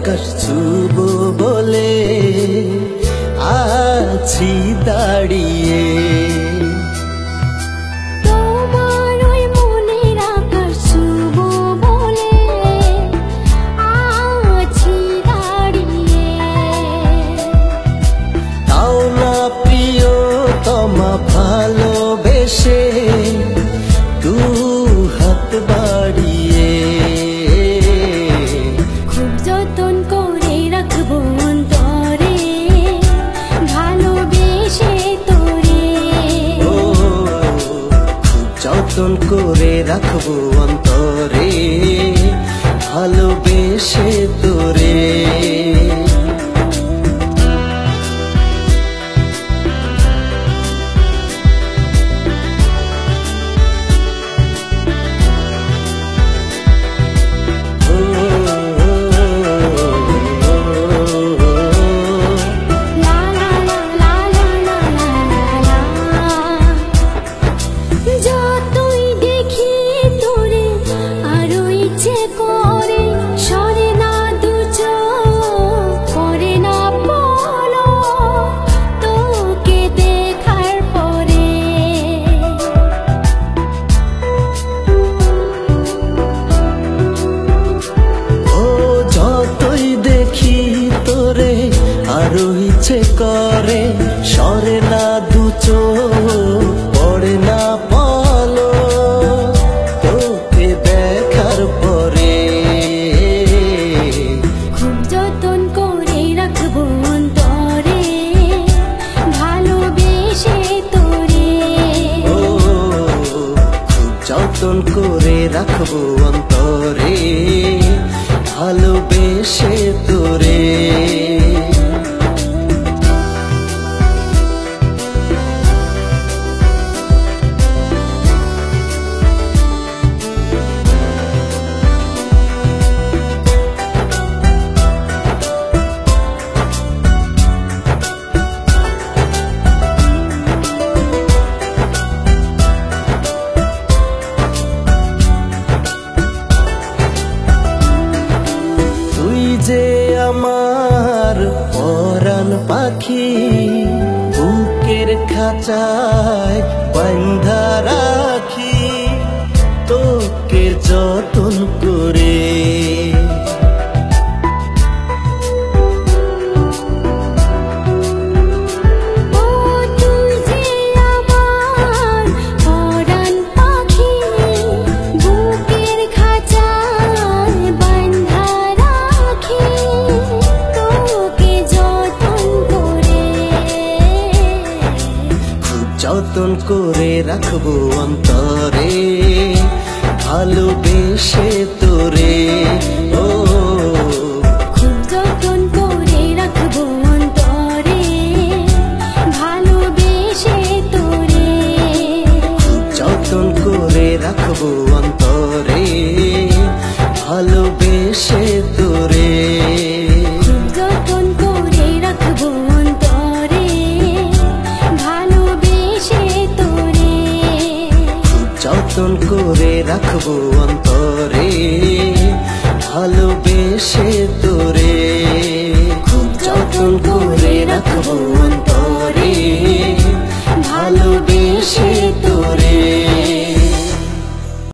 kasubuh করে রাখব অন্তরে ভালোবেসে তোরে। ইচ্ছে করে সরে না দু চোখ পড়ে না বলো তোকে দেখার পরে খুব যতন করে রাখব অন্তরে ভালোবেসে তোরে। ও খুব যতন করে রাখব অন্তরে ভালোবেসে তোরে। যে আমার পরাণ পাখি বুকের খাঁচায় বন্ধা রাখি। তোকে যতন যতন করে রাখব অন্তরে। ভালোবেসে তোরে। ও খুব যতন করে রাখব অন্তরে। ভালোবেসে তোরে। খুব যতন করে রাখব অন্তরে। মতন করে রাখব অন্তরে ভালোবেসে তোরে। খুব যতন করে রাখব অন্তরে ভালোবেসে